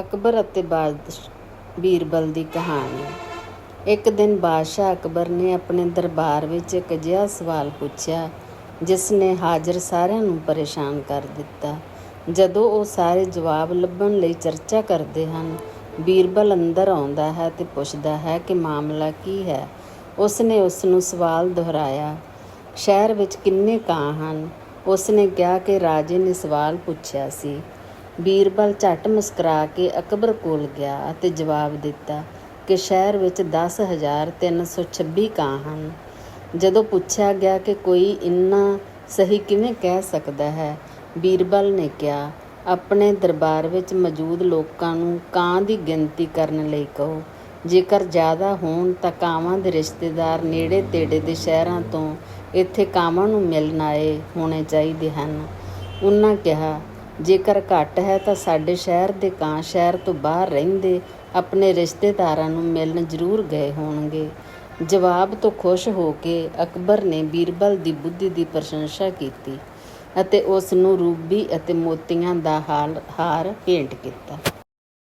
ਅਕਬਰ ਅਤੇ ਬਾਦਸ਼ ਬੀਰਬਲ ਦੀ ਕਹਾਣੀ। ਇੱਕ ਦਿਨ ਬਾਦਸ਼ਾਹ ਅਕਬਰ ਨੇ ਆਪਣੇ ਦਰਬਾਰ ਵਿੱਚ ਇੱਕ ਅਜਿਹਾ ਸਵਾਲ ਪੁੱਛਿਆ, ਜਿਸ ਨੇ ਹਾਜ਼ਰ ਸਾਰਿਆਂ ਨੂੰ ਪਰੇਸ਼ਾਨ ਕਰ ਦਿੱਤਾ। ਜਦੋਂ ਉਹ ਸਾਰੇ ਜਵਾਬ ਲੱਭਣ ਲਈ ਚਰਚਾ ਕਰਦੇ ਹਨ, ਬੀਰਬਲ ਅੰਦਰ ਆਉਂਦਾ ਹੈ ਤੇ ਪੁੱਛਦਾ ਹੈ ਕਿ ਮਾਮਲਾ ਕੀ ਹੈ। ਉਸ ਨੇ ਉਸ ਨੂੰ ਸਵਾਲ ਦੁਹਰਾਇਆ, ਸ਼ਹਿਰ ਵਿੱਚ ਕਿੰਨੇ ਕਾਂ ਹਨ? ਉਸ ਨੇ ਕਿਹਾ ਕਿ ਰਾਜੇ ਨੇ ਸਵਾਲ ਪੁੱਛਿਆ ਸੀ। ਬੀਰਬਲ ਝੱਟ ਮੁਸਕਰਾ ਕੇ ਅਕਬਰ ਕੋਲ ਗਿਆ ਅਤੇ ਜਵਾਬ ਦਿੱਤਾ ਕਿ ਸ਼ਹਿਰ ਵਿੱਚ 10326 ਕਾਂ ਹਨ। ਜਦੋਂ ਪੁੱਛਿਆ ਗਿਆ ਕਿ ਕੋਈ ਇੰਨਾ ਸਹੀ ਕਿਵੇਂ ਕਹਿ ਸਕਦਾ ਹੈ, ਬੀਰਬਲ ਨੇ ਕਿਹਾ, ਆਪਣੇ ਦਰਬਾਰ ਵਿੱਚ ਮੌਜੂਦ ਲੋਕਾਂ ਨੂੰ ਕਾਂ ਦੀ ਗਿਣਤੀ ਕਰਨ ਲਈ ਕਹੋ। ਜੇਕਰ ਜ਼ਿਆਦਾ ਹੋਣ ਤਾਂ ਕਾਵਾਂ ਦੇ ਰਿਸ਼ਤੇਦਾਰ ਨੇੜੇ ਤੇੜੇ ਦੇ ਸ਼ਹਿਰਾਂ ਤੋਂ ਇੱਥੇ ਕਾਵਾਂ ਨੂੰ ਮਿਲਣ ਆਏ ਹੋਣੇ ਚਾਹੀਦੇ ਹਨ। ਉਹਨਾਂ ਕਿਹਾ ਜੇਕਰ ਘੱਟ ਹੈ ਤਾਂ ਸਾਡੇ ਸ਼ਹਿਰ ਦੇ ਕਾਂ ਸ਼ਹਿਰ ਤੋਂ ਬਾਹਰ ਰਹਿੰਦੇ ਆਪਣੇ ਰਿਸ਼ਤੇਦਾਰਾਂ ਨੂੰ ਮਿਲਣ ਜ਼ਰੂਰ ਗਏ ਹੋਣਗੇ। ਜਵਾਬ ਤੋਂ ਖੁਸ਼ ਹੋ ਕੇ ਅਕਬਰ ਨੇ ਬੀਰਬਲ ਦੀ ਬੁੱਧੀ ਦੀ ਪ੍ਰਸ਼ੰਸਾ ਕੀਤੀ ਅਤੇ ਉਸ ਨੂੰ ਰੂਬੀ ਅਤੇ ਮੋਤੀਆਂ ਦਾ ਹਾਲ ਹਾਰ ਭੇਂਟ ਕੀਤਾ।